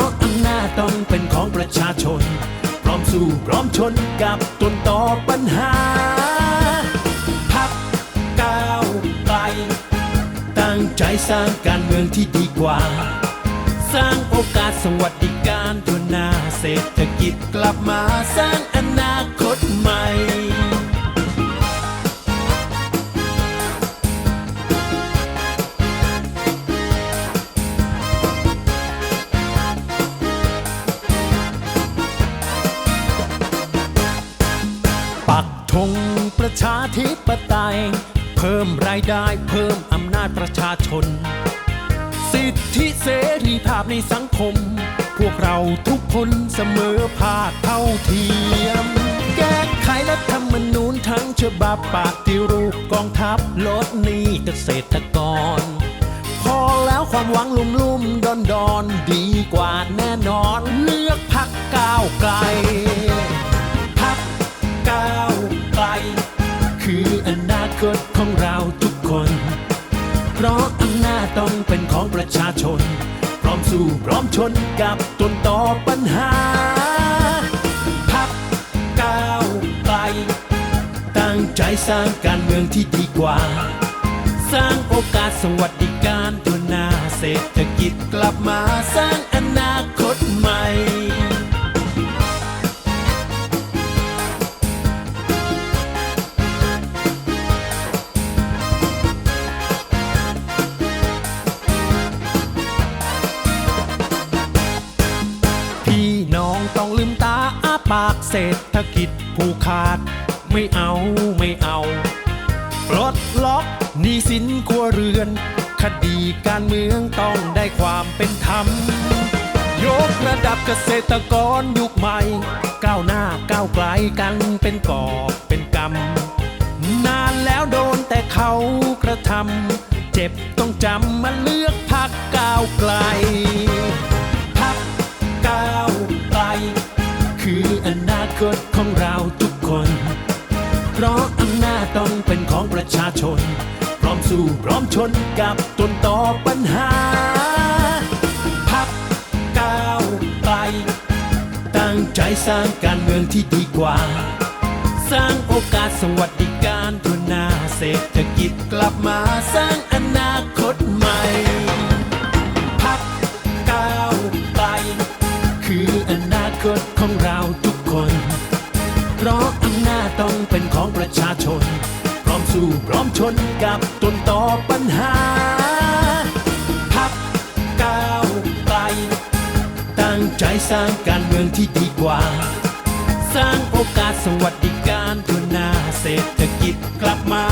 ะอำนาจต้องเป็นของประชาชน พร้อมสู้พร้อมชนกับต้นต่อปัญหา พักก้าวไกลตั้งใจสร้างการเมืองที่ดีกว่า สร้างโอกาสสวัสดิการทั่วหน้าเศรษฐกิจกลับมาสร้างอนาคตใธงประชาธิปไตย เพิ่มรายได้เพิ่มอำนาจประชาชน สิทธิเสรีภาพในสังคม พวกเราทุกคนเสมอภาคเท่าเทียม แก้ไขรัฐธรรมนูญทั้งฉบับปฏิรูปกองทัพลดหนี้เกษตรกร พอแล้วความหวังลุ่มลุ่มดอนดอนดีกว่าแน่นอนเลือก เราทุกคน เพราะอำนาจต้องเป็นของประชาชน พร้อมสู้พร้อมชนกับต้นต่อปัญหาพักก้าวไกลตั้งใจสร้างการเมืองที่ดีกว่า สร้างโอกาสสวัสดิการทั่วหน้าเศรษฐกิจกลับมาสร้าง ปากเศรษฐกิจผูกขาด ไม่เอาไม่เอาปลดล็อกหนี้สินครัวเรือน คดีการเมืองต้องได้ความเป็นธรรม ยกระดับเกษตรกรยุคใหม่ ก้าวหน้าก้าวไกลกันเป็นกอบเป็นกำนานแล้วโดนแต่เขากระทำเจ็บต้องจำมาเลือกพักก้าวไกล ออนาคตของเราทุกคน เพราะอำนาจต้องเป็นของประชาชน พร้อมสู้พร้อมชนกับต้นต่อปัญหา พักก้าวไกลตั้งใจสร้างการเมืองที่ดีกว่า สร้างโอกาสสวัสดิการทั่วหน้าเศรษฐกิจกลับมาสร้างอนาคตใหม่พักก้าวไกลคืออนา กของเราทุกคน เพราะอำนาจต้องเป็นของประชาชน พร้อมสู้พร้อมชนกับตนต่อปัญหา พักก้าวไป ตั้งใจสร้างการเมืองที่ดีกว่า สร้างโอกาสสวัสดิการทุนนาเศรษฐกิจกลับมา